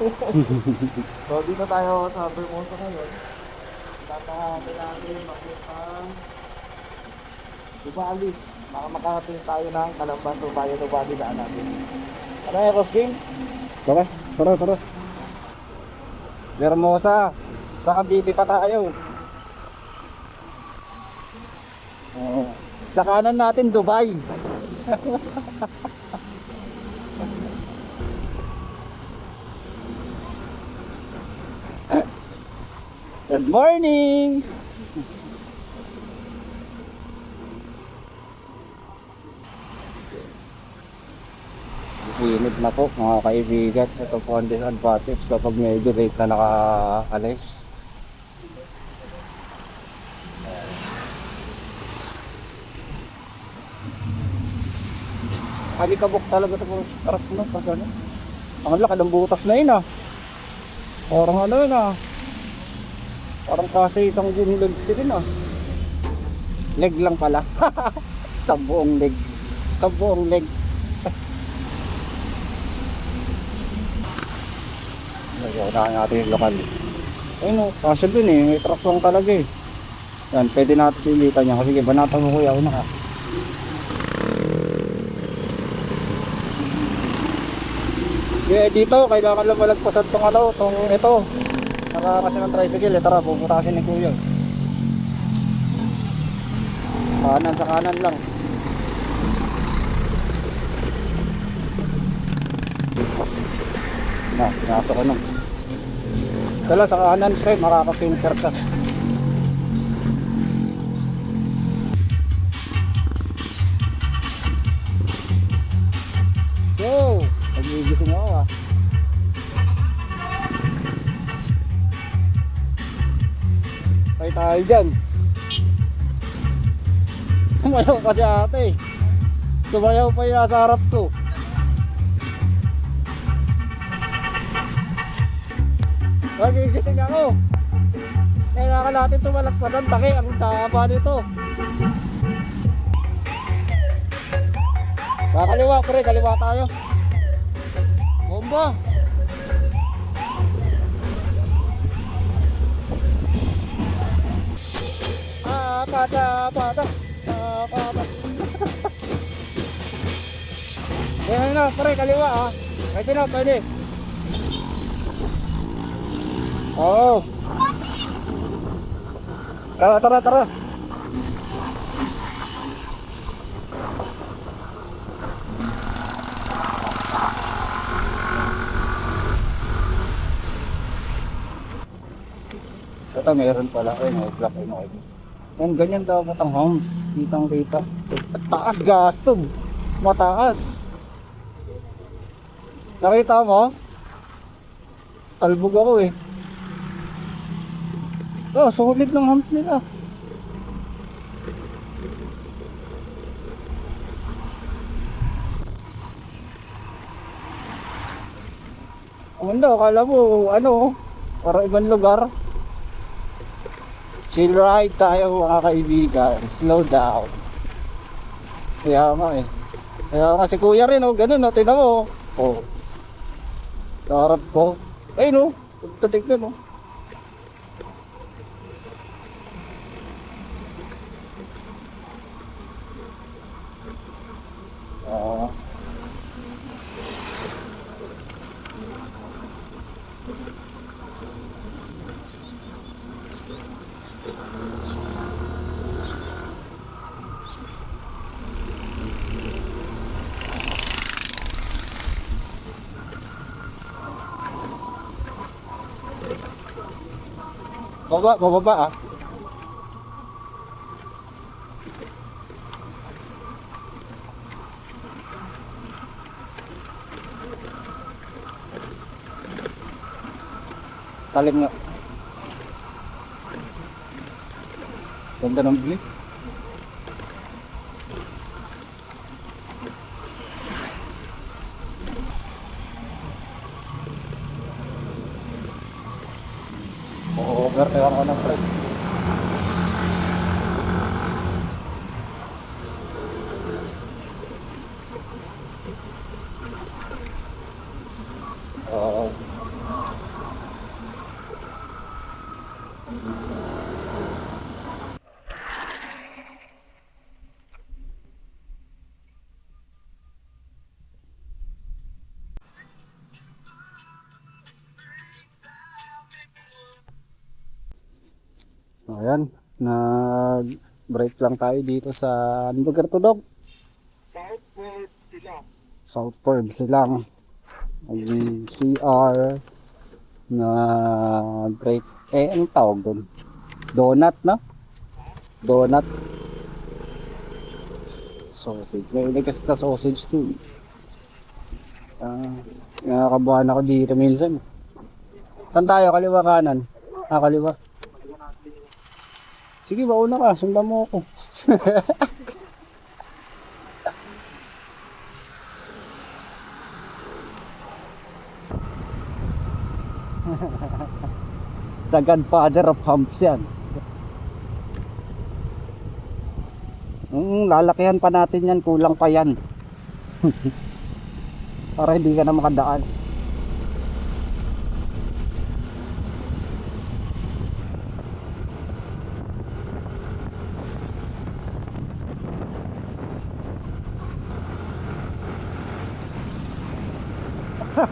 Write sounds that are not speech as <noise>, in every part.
<laughs> so, dito tayo sa Vermonto ngayon. Tatahatin natin makita Dubali. Baka makakating tayo ng Kalamban to Bayo Dubali daan natin. Ano yung Ross King? Tara, tara, tara. Hermosa. Sa Cavite pa tayo. Oo. Sa kanan natin, Dubai. <laughs> Good morning! Init na po mga kaibigan. Ito po ang disadvantage kapag medyo late na nakaalis. Alikabok talaga ito po. Taras na. Kasi ano? Ang laki ng butas na yun ah. Parang ano yun ah. Parang kasi isang gin legs din ah. Leg lang pala. <laughs> Sa buong leg. Sa buong leg. <laughs> Unahan natin yung lokal. Ayun o, kasya dun eh. May truck lang talaga eh. Yan, pwede natin pilitan niya. Sige, banatan mo kuya. Una ka. Kaya dito, kailangan lang malagpasan tong ano, tong ito. Nakakasi ng tricycle. Eh, tara, puputasin ni kuya. Kanan sa kanan lang. Na, nasa ko nung. Dala sa kanan, pre, makaka-pincher ka. Tayo dyan. Tumayaw pa si ate. Tumayaw pa yung nasa harap ko. Nagigising ako. Kailangan natin tumalakpadan. Taki, ang taba nito. Kakaliwa, pre. Kaliwa tayo. Bomba. Ah, pada, pada. Ah, pada. Ayan na, pre. Kaliwa, ah. Pwede na, pwede. Oo. Tara, tara, tara. Ito meron pala. Ay, may black and white. Yan, ganyan dapat ang homes. Kitang kita. Taas gasto. Mataas. Nakita mo? Talbog ako eh. Oh, solid ng hump nila. Ano, akala mo, ano, para ibang lugar. Chill ride tayo mga kaibigan. Slow down. Kaya nga eh. Kaya nga si kuya rin oh, ganun oh, tinan mo. Oh. Sarap ko. Oh, tatignan oh. Ah. Baba, bababa ah. Talim nga. Ganda ng view. Ayan, nag-break lang tayo dito sa ano lugar to dog? Southwest sila. South Perb silang. May CR na break eh ang tawag doon donut na donut. Sausage. May kasi sa sausage too. Ah nakakabuhan ako dito minsan. Saan tayo? Kaliwa kanan? Ah kaliwa sige mauna ka sundan mo ako <laughs> The godfather of humps yan. Mm, lalakihan pa natin yan, kulang pa yan. <laughs> Para hindi ka na makadaan. Ah,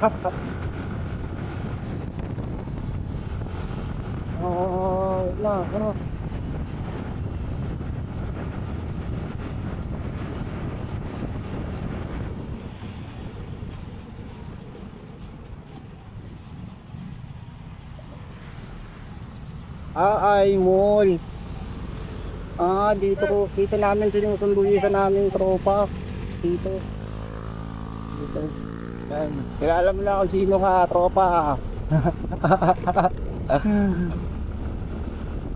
ay, mall. Ah, dito ko. Dito namin sinusunduyan namin tropa. Dito. Dito. Yan. Kilala mo na kung sino ka, tropa. <laughs>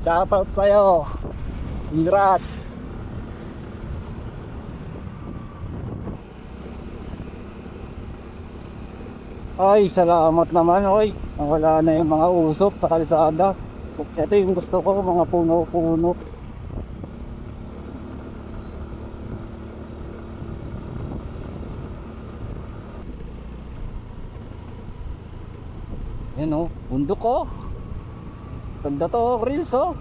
Shoutout sa'yo. Congrats. Ay, salamat naman, oy. Wala na yung mga usok sa kalsada. Ito yung gusto ko, mga puno-puno. Yan oh, bundok oh. Ganda to, Chris oh.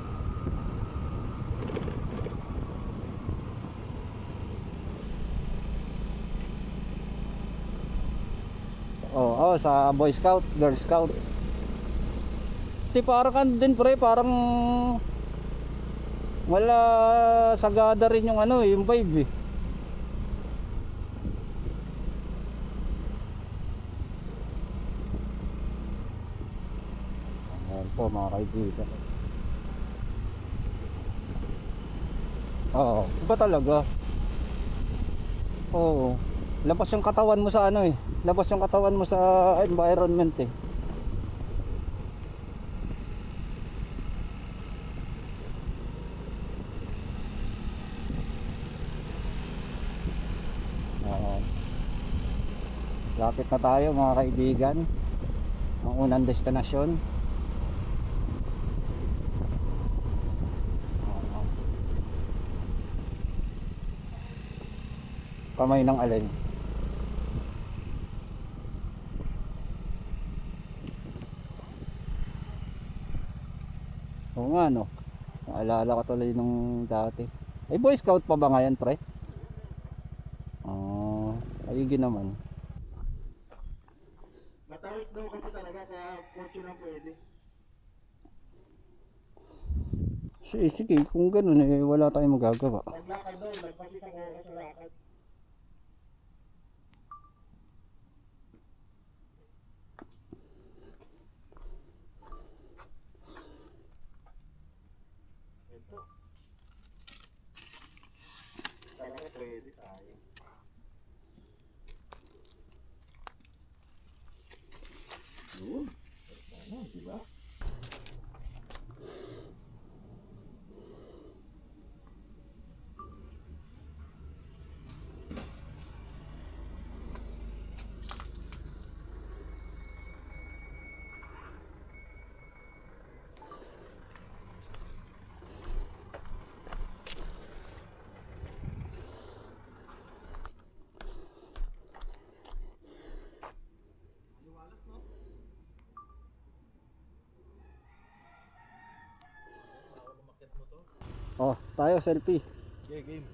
Oh, oh, sa Boy Scout, Girl Scout. Di parang kan din pre, parang wala sagada rin yung ano, yung vibe eh. Ayan po mga kaibigan. Oo, iba talaga. Oo. Labas yung katawan mo sa ano eh. Labas yung katawan mo sa environment eh. Lapit na tayo mga kaibigan. Ang unang destinasyon. Oo. Kamay ng alin. Oo nga no. Naalala ko tuloy nung dati. Ay Boy Scout pa ba ngayon pre? Ah, ayun naman. Matawid daw kasi talaga sa fortune na pwede. Sige, sige, kung ganun eh, wala tayong magagawa. Naglakad doon, nagpasisang oras sa lakad. Talaga nagka-selfie. Okay, game.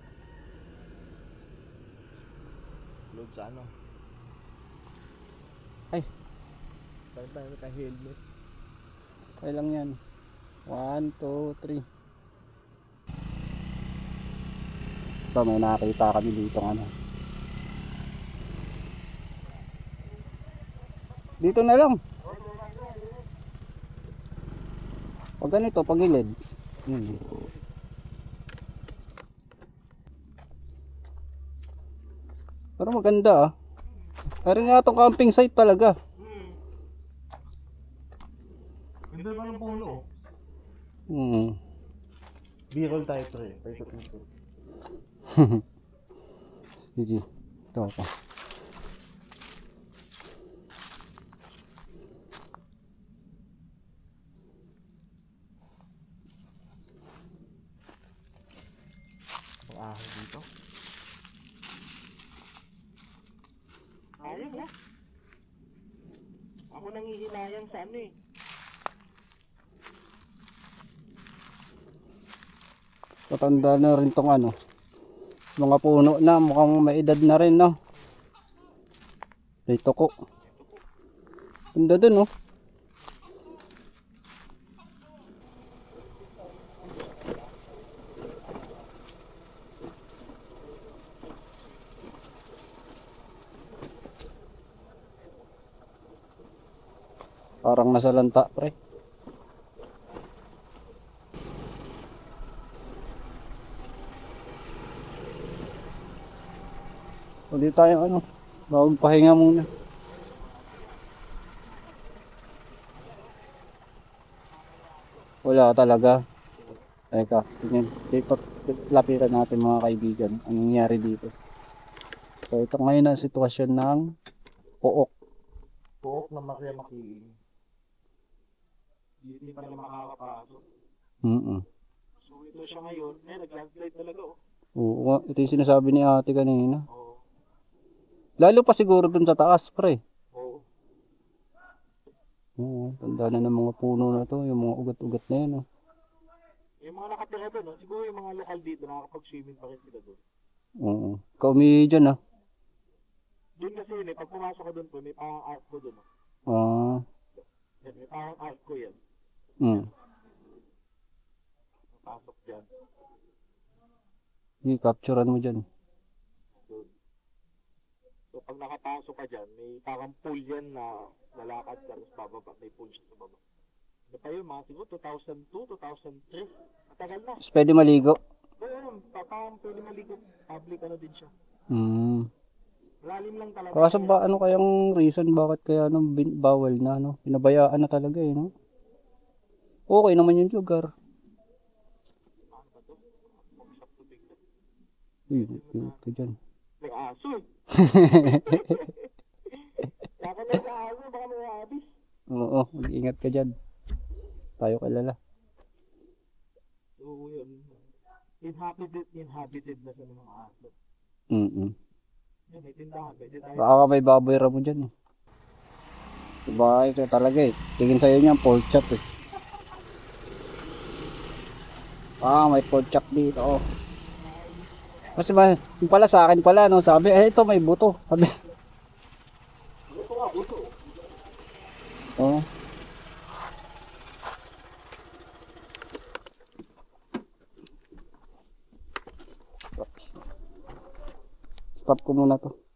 Load sa ano. Ay. Parang tayo naka-helmet. Okay lang yan. 1, 2, 3. Ito may nakita kami dito ano. Dito na lang. Pag ganito, pagilid. Hmm. Pero maganda ah. Pero nga itong camping site talaga. Ganda ba ng puno? Hmm. B-roll tayo pre. Paikot nito. <laughs> Sige. Ito ako. Ang ahon dito. Ayos ah. Ako nangihinayang sa ano eh. Na rin tong ano. Mga puno na, mukhang may edad na rin, no? Dito ko. Ganda dun, oh. Parang nasa lanta, pre. Ulit tayo ano, bagong pahinga muna. Wala talaga. Teka, tingnan. Lapitan natin mga kaibigan ang nangyayari dito. So ito ngayon ang sitwasyon ng pook. Puok na makya makiin. Hindi pa naman makakapasok. Mm So ito siya ngayon. Eh, nag-landslide talaga oh. Oo, nga, ito yung sinasabi ni ate kanina. Oo. Lalo pa siguro dun sa taas, pre. Oo. Oo, tanda na ng mga puno na to, yung mga ugat-ugat na yun. Oh. Yung mga nakatira doon, oh, siguro yung mga lokal dito, nakakapag-swimming pa rin sila doon. Oo. Ikaw may dyan ah. Doon kasi yun eh, pag pumasok ka doon po, may parang arc ko doon. Oh. Ah, Yan, may parang arc ko yan. Mm. Pasok dyan. Sige, capturean mo dyan. So pag nakapasok ka dyan, may parang pool yan na lalakad ka, tapos bababa, may pool siya sa baba. Ano pa yun, mga siguro 2002, 2003. Matagal na. Tapos pwede maligo. Pero ano, pa- parang pwede maligo. Public ano din siya. Mm. Malalim lang talaga. Kaso ba, ano kayang reason bakit kaya ano, bin, bawal na, no? Pinabayaan na talaga eh, no? Okay naman yung lugar. Uy, uy, ka dyan. May aso eh. <laughs> Saka may aso, baka may abis. Oo, mag-ingat ka dyan. Tayo kilala. Oo yun. Inhabited, inhabited na sa mga aso. Mm Yan, may tindahan. Baka may baboy ra mo dyan eh. Diba, ito talaga eh. Tingin sa'yo niyan, pork chop eh. Ah, may pork chop dito. Oh. Kasi ba, yung pala sa akin pala, no, sabi, eh, ito may buto. Sabi, Buto nga, buto. oh. Stop ko muna to.